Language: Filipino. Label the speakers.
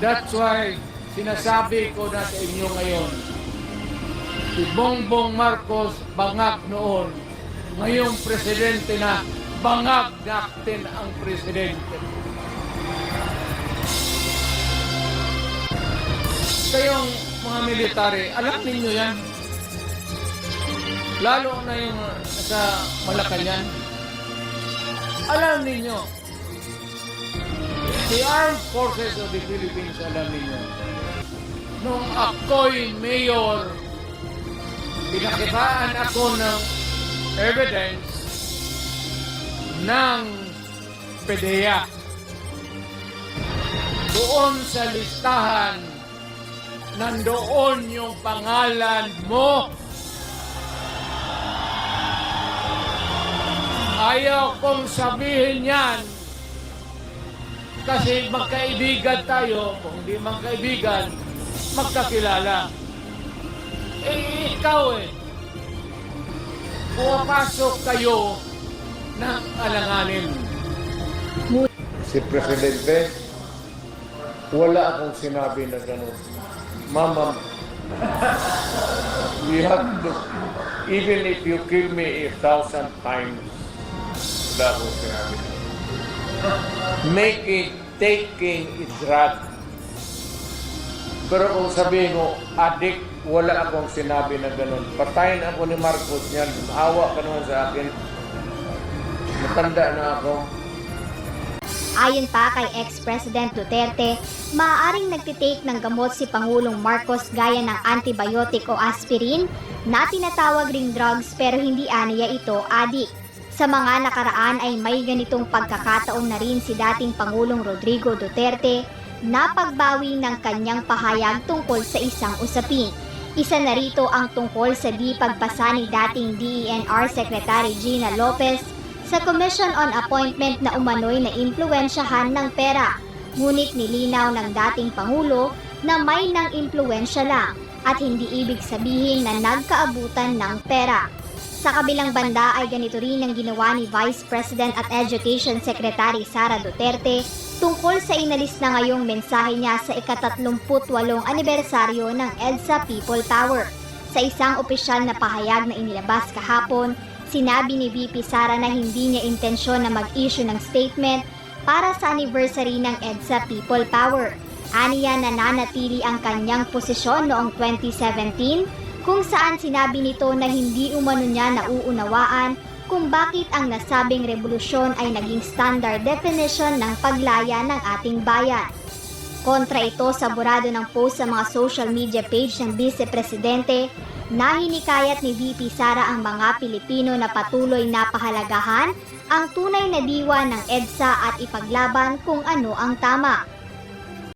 Speaker 1: That's why sinasabi ko na sa inyo ngayon, si Bongbong Marcos bangag noon, ngayong presidente na bangag natin ang presidente. Kayong mga military, alam ninyo yan. Lalo na yung sa Malacanang. Alam ninyo, the Armed Forces of the Philippines, alam ninyo, nung ako'y mayor, pinakitaan ako ng evidence ng PDEA. Doon sa listahan, nandoon yung pangalan mo. Ayaw kong sabihin yan kasi magkaibigan tayo, kung hindi magkaibigan, magkakilala. Eh, ikaw eh, pumapasok kayo ng alanganin.
Speaker 2: si Presidente, wala akong sinabi na gano'n. Mama, you have to, even if you kill me a thousand times, wala akong sinabi. Making, taking is right. Pero kung sabihin mo, adik, wala akong sinabi na gano'n. Patayin ako ni Marcos niyan. Awa ka naman sa akin. Matanda na ako.
Speaker 3: Ayon pa kay ex-President Duterte, maaaring nagtitake ng gamot si Pangulong Marcos gaya ng antibiotic o aspirin na tinatawag ring drugs pero hindi aniya ito adik. Sa mga nakaraan ay may ganitong pagkakataon na rin si dating Pangulong Rodrigo Duterte na pagbawi ng kanyang pahayag tungkol sa isang usapin. Isa na rito ang tungkol sa di pagpasa ni dating DENR Secretary Gina Lopez sa Commission on Appointment na umano'y na impluensyahan ng pera. Ngunit nilinaw ng dating Pangulo na may nang impluensya lang at hindi ibig sabihin na nagkaabutan ng pera. Sa kabilang banda ay ganito rin ang ginawa ni Vice President at Education Secretary Sara Duterte tungkol sa inalis na ngayong mensahe niya sa ikatatlumputwalong anibersaryo ng EDSA People Power. Sa isang opisyal na pahayag na inilabas kahapon, sinabi ni VP Sara na hindi niya intensyon na mag-issue ng statement para sa anniversary ng EDSA People Power. Aniya nananatili ang kanyang posisyon noong 2017 kung saan sinabi nito na hindi umano niya nauunawaan kung bakit ang nasabing revolusyon ay naging standard definition ng paglaya ng ating bayan. Kontra ito sa burado ng post sa mga social media page ng Vice Presidente na hinikayat ni VP Sara ang mga Pilipino na patuloy na pahalagahan ang tunay na diwa ng EDSA at ipaglaban kung ano ang tama.